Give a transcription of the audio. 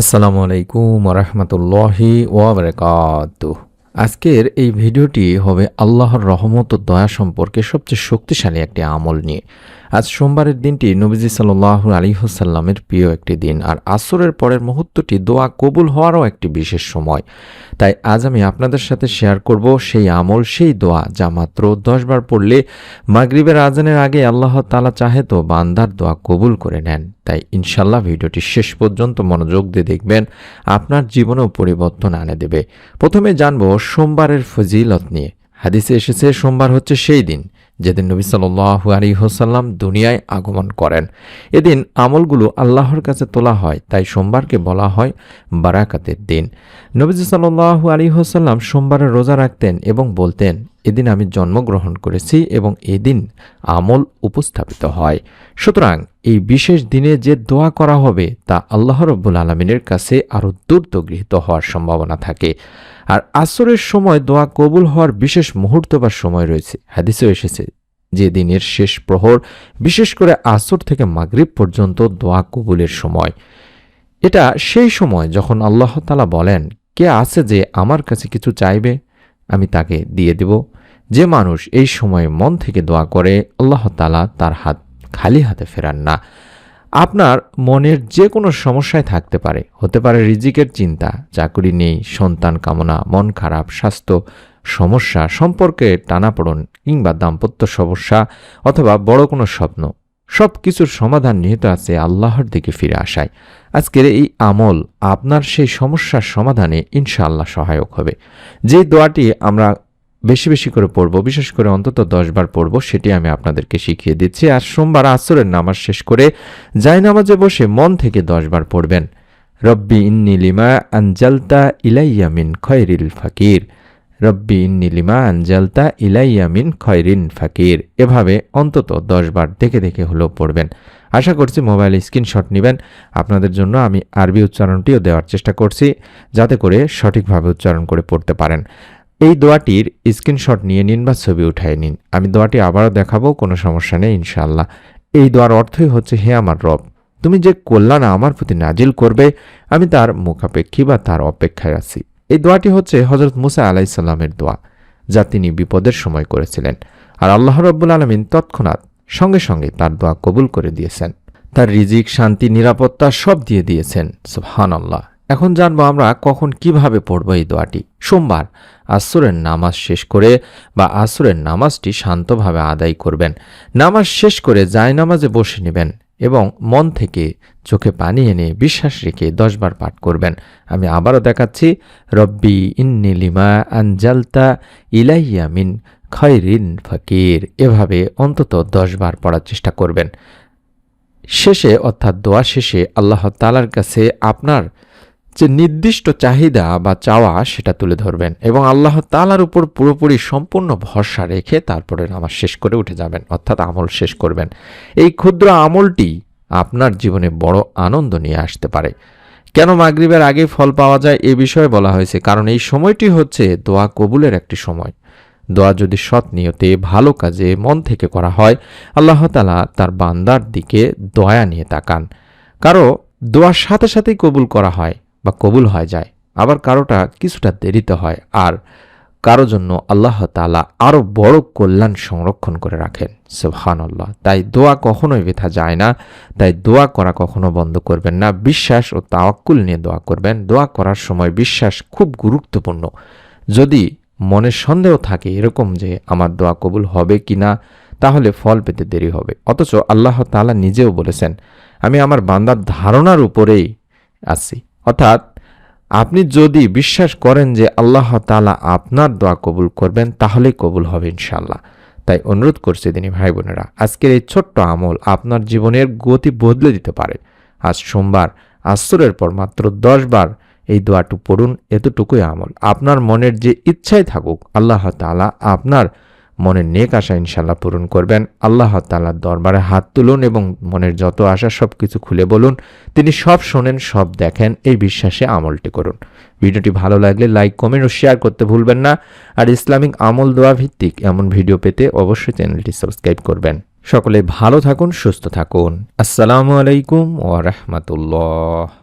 আসসালামু আলাইকুম রহমতুল্লাহি ওয়াবারাকাত আজকের এই ভিডিওটি হবে আল্লাহর রহমত ও দয়া সম্পর্কে সবচেয়ে শক্তিশালী একটি আমল নিয়ে। আজ সোমবারের দিনটি নবীজি সাল্লাহ আলী হোসাল্লামের প্রিয় একটি দিন, আর আসরের পরের মুহূর্তটি দোয়া কবুল হওয়ারও একটি বিশেষ সময়। তাই আজ আমি আপনাদের সাথে শেয়ার করব সেই আমল, সেই দোয়া, যা মাত্র দশবার পড়লে মাগরিবের আজানের আগে আল্লাহ তালা চাহে তো বান্দার দোয়া কবুল করে নেন। তাই ইনশাল্লাহ ভিডিওটি শেষ পর্যন্ত মনোযোগ দিয়ে দেখবেন, আপনার জীবনেও পরিবর্তন আনে দেবে। প্রথমে জানব সোমবারের ফজিলত নিয়ে। হাদিসে এসেছে, সোমবার হচ্ছে সেই দিন যেদিন নবী সাল্লাহু আলী হোসাল্লাম দুনিয়ায় আগমন করেন। এদিন আমলগুলো আল্লাহর কাছে তোলা হয়, তাই সোমবারকে বলা হয় বারাকাতের দিন। নবীজি সাল্লাহু আলী হোসাল্লাম সোমবারে রোজা রাখতেন এবং বলতেন এদিন আমি জন্মগ্রহণ করেছি এবং এদিন আমল উপস্থাপিত হয়। সুতরাং এই বিশেষ দিনে যে দোয়া করা হবে তা আল্লাহ রব্বুল আলমিনের কাছে আরও দ্রুত গৃহীত হওয়ার সম্ভাবনা থাকে। আর আসরের সময় দোয়া কবুল হওয়ার বিশেষ মুহূর্ত বা সময় রয়েছে। হাদিসেও এসেছে যে দিনের শেষ প্রহর, বিশেষ করে আসর থেকে মাগরিব পর্যন্ত দোয়া কবুলের সময়। এটা সেই সময় যখন আল্লাহ তালা বলেন, কে আছে যে আমার কাছে কিছু চাইবে? আমি তাকে দিয়ে দেব। যে মানুষ এই সময়ে মন থেকে দোয়া করে, আল্লাহ তালা তার হাত খালি হাতে ফেরান না। আপনার মনের যে কোনো সমস্যায় থাকতে পারে। হতে পারে রিজিকের চিন্তা, চাকরি নেই, সন্তান কামনা, মন খারাপ, স্বাস্থ্য সমস্যা, সম্পর্কে টানাপোড়ন কিংবা দাম্পত্য সমস্যা অথবা বড় কোনো স্বপ্ন। সব কিছুর সমাধান নিহিত আছে আল্লাহর দিকে ফিরে আসায়। আজকের এই আমল আপনার সেই সমস্যার সমাধানে ইনশাআল্লাহ সহায়ক হবে। যে দোয়াটি আমরা বেশি বেশি করে পড়ব, বিশেষ করে অন্তত দশবার পড়ব, সেটি আমি আপনাদেরকে শিখিয়ে দিচ্ছি। আর সোমবার আসরের নামাজ শেষ করে যাই নামাজে বসে মন থেকে দশবার পড়বেন। রব্বি ইন্নি লিমা আনজালতা ইলাইয়া মিন খয়রিল ফাকির। রব্বি ইন্নি লিমা আনজালতা ইলাইয়া খয়রিন ফাকির। এভাবে অন্তত দশবার দেখে দেখে হলেও পড়বেন। আশা করছি মোবাইল স্ক্রিনশট নেবেন। আপনাদের জন্য আমি আরবি উচ্চারণটিও দেওয়ার চেষ্টা করছি, যাতে করে সঠিকভাবে উচ্চারণ করে পড়তে পারেন। এই দোয়াটির স্ক্রিনশট নিয়ে নিন বা ছবি উঠায় নিন। আমি দোয়াটি আবারও দেখাবো, কোনো সমস্যা নেই ইনশাল্লাহ এই দোয়ার অর্থই হচ্ছে, হে আমার রব, তুমি যে কল্যাণ আমার প্রতি নাজিল করবে, আমি তার মুখাপেক্ষী বা তার অপেক্ষায় আছি। এই দোয়াটি হচ্ছে হজরত মুসা আলাইসাল্লামের দোয়া, যা তিনি বিপদের সময় করেছিলেন। আর আল্লাহ রব্বুল আলমিন তৎক্ষণাৎ সঙ্গে সঙ্গে তার দোয়া কবুল করে দিয়েছেন। তার রিজিক, শান্তি, নিরাপত্তা সব দিয়ে দিয়েছেন। সুবহান আল্লাহ এখন জানব আমরা কখন কীভাবে পড়ব এই দোয়াটি। সোমবার আসরের নামাজ শেষ করে বা আসরের নামাজটি শান্তভাবে আদায় করবেন। নামাজ শেষ করে জায় নামাজে বসে নেবেন। এবং মন থেকে চোখে পানি এনে বিশ্বাস রেখে দশবার পাঠ করবেন। আমি আবারও দেখাচ্ছি, রব্বি ইন্নি লিমা আঞ্জালতা ইলাইয়া মিন খয়রিন ফকির। এভাবে অন্তত দশবার পড়ার চেষ্টা করবেন। শেষে অর্থাৎ দোয়া শেষে আল্লাহ তালার কাছে আপনার যে নির্দিষ্ট চাহিদা বা চাওয়া সেটা তুলে ধরবেন এবং আল্লাহ তালার উপর পুরোপুরি সম্পূর্ণ ভরসা রেখে তারপরে নামাজ শেষ করে উঠে যাবেন, অর্থাৎ আমল শেষ করবেন। এই ক্ষুদ্র আমলটি আপনার জীবনে বড় আনন্দ নিয়ে আসতে পারে। কেন মাগরিবের আগে ফল পাওয়া যায় এ বিষয়ে বলা হয়েছে? কারণ এই সময়টি হচ্ছে দোয়া কবুলের একটি সময়। দোয়া যদি সৎ নিয়তে, ভালো কাজে, মন থেকে করা হয়, আল্লাহ তালা তার বান্দার দিকে দয়া নিয়ে তাকান। কারও দোয়ার সাথে সাথেই কবুল করা হয় বা কবুল হয়ে যায়। আবার কারোটা কিছুটা দেরিতে হয় আর কারও জন্য আল্লাহ তালা আরও বড় কল্যাণ সংরক্ষণ করে রাখেন। সুবহানাল্লাহ। তাই দোয়া কখনোই বেথা যায় না। তাই দোয়া করা কখনো বন্ধ করবেন না। বিশ্বাস ও তাওয়াক্কুল নিয়ে দোয়া করবেন। দোয়া করার সময় বিশ্বাস খুব গুরুত্বপূর্ণ। যদি মনে সন্দেহ থাকে এরকম যে আমার দোয়া কবুল হবে কি না তাহলে ফল পেতে দেরি হবে। অথচ আল্লাহ তালা নিজেও বলেছেন, আমি আমার বান্দার ধারণার উপরেই আছি। অর্থাৎ আপনি যদি বিশ্বাস করেন যে আল্লাহ তালা আপনার দোয়া কবুল করবেন, তাহলেই কবুল হবে ইনশাল্লাহ তাই অনুরোধ করছি তিনি ভাই বোনেরা, আজকের এই ছোট্ট আমল আপনার জীবনের গতি বদলে দিতে পারে। আজ সোমবার, আসরের পর মাত্র দশ বার এই দোয়াটু পড়ুন, এতটুকুই আমল। আপনার মনের যে ইচ্ছাই থাকুক, আল্লাহ তালা আপনার মনের নেক আশা ইনশাল্লাহ পূরণ করবেন। আল্লাহ তালার দরবারে হাত তুলুন এবং মনের যত আশা সব কিছু খুলে বলুন। তিনি সব শোনেন, সব দেখেন, এই বিশ্বাসে আমলটি করুন। ভিডিওটি ভালো লাগলে লাইক, কমেন্ট ও শেয়ার করতে ভুলবেন না। আর ইসলামিক আমল দোয়া ভিত্তিক এমন ভিডিও পেতে অবশ্যই চ্যানেলটি সাবস্ক্রাইব করবেন। সকলে ভালো থাকুন, সুস্থ থাকুন। আসসালামু আলাইকুম ওয়া রাহমাতুল্লাহ।